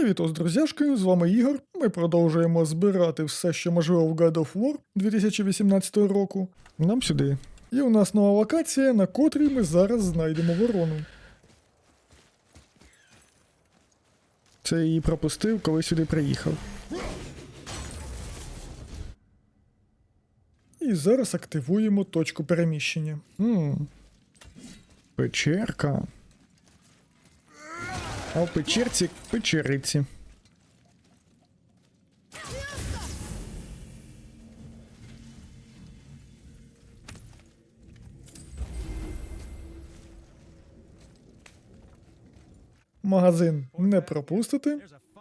Привіт, ось, друзяшки, з вами Ігор. Ми продовжуємо збирати все, що можливо в God of War 2018 року. Нам сюди. І у нас нова локація, на котрій ми зараз знайдемо ворону. Це її пропустив, коли сюди приїхав. І зараз активуємо точку переміщення. М. Печерка. А в печерці печериці. Магазин не пропустити.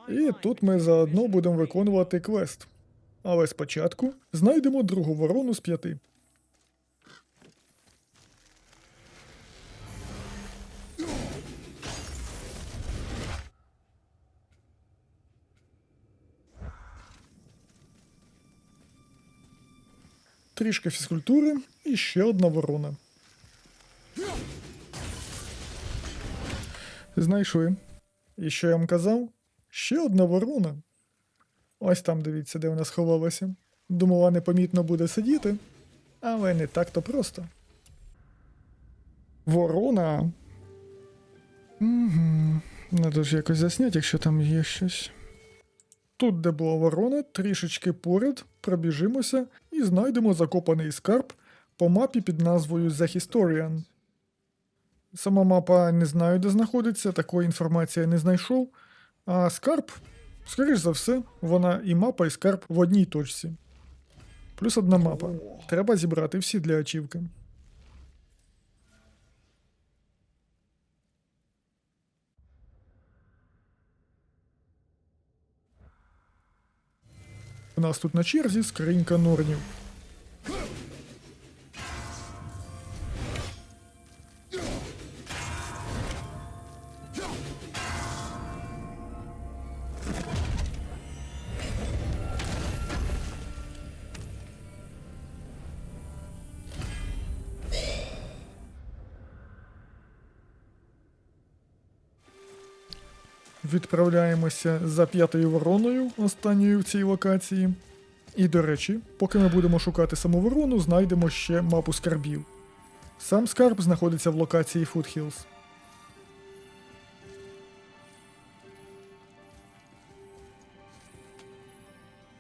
І тут ми заодно будемо виконувати квест. Але спочатку знайдемо другу ворону з п'яти. Трішки фізкультури і ще одна ворона. Знайшли. І що я вам казав? Ще одна ворона. Ось там дивіться, де вона сховалася. Думала, непомітно буде сидіти, але не так то просто. Ворона. Угу. Надо ж якось засняти, якщо там є щось. Тут, де була ворона, трішечки поряд пробіжимося і знайдемо закопаний скарб по мапі під назвою The Historian. Сама мапа не знаю, де знаходиться, такої інформації я не знайшов. А скарб, скоріш за все, вона і мапа, і скарб в одній точці. Плюс одна мапа. Треба зібрати всі для ачівки. У нас тут на черзі скринька норнів. Відправляємося за п'ятою вороною, останньою в цій локації. І, до речі, поки ми будемо шукати саму ворону, знайдемо ще мапу скарбів. Сам скарб знаходиться в локації Foothills.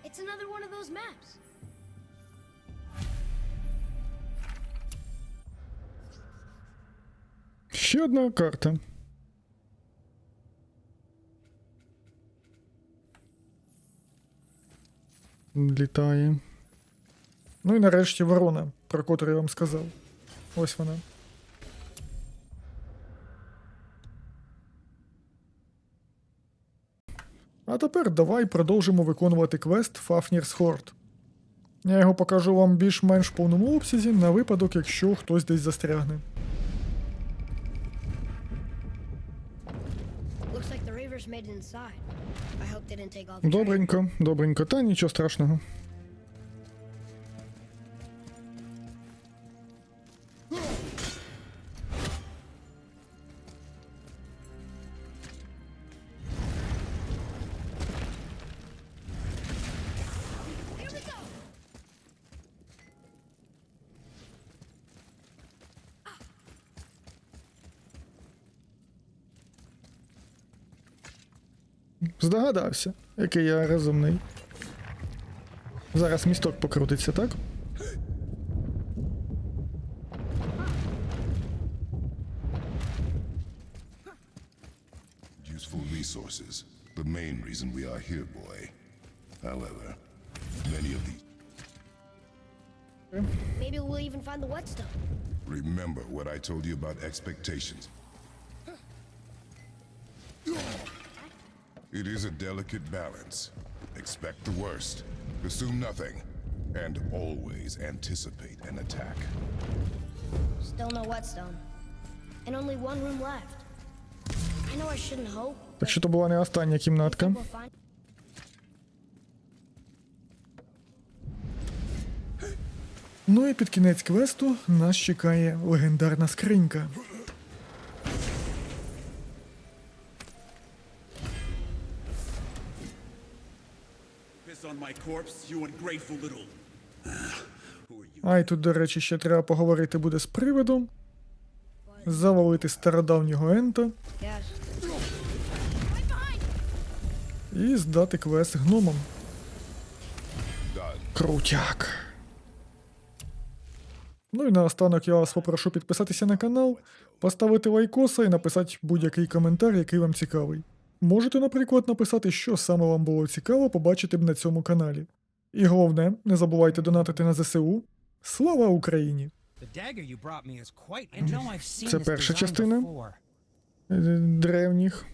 It's another one of those maps. Ще одна карта. Літає. Ну і нарешті ворона, про котру я вам сказав. Ось вона. А тепер давай продовжимо виконувати квест Fafnir's Hoard. Я його покажу вам більш-менш повному обсязі на випадок, якщо хтось десь застрягне. Добренько, добренько, та нічого страшного. Здогадався, який я розумний. Зараз місток покрутиться, так? Useful resources. The main reason we are here, boy. However, many of these. Maybe we'll even find the whetstone. Remember what I told you about expectations. It is a delicate balance. Expect the worst, assume nothing, and always anticipate an attack. Still no whetstone. And only one room left. I know I shouldn't hope. Так що то була не остання кімнатка. Ну і під кінець квесту нас чекає легендарна скринька. А й тут, до речі, ще треба поговорити буде з привидом, завалити стародавнього ента і здати квест гномам. Крутяк. Ну і наостанок я вас попрошу підписатися на канал, поставити лайкоса і написати будь-який коментар, який вам цікавий. Можете, наприклад, написати, що саме вам було цікаво побачити б на цьому каналі. І головне, не забувайте донатити на ЗСУ. Слава Україні! Це перша частина. before. Е, Древніх.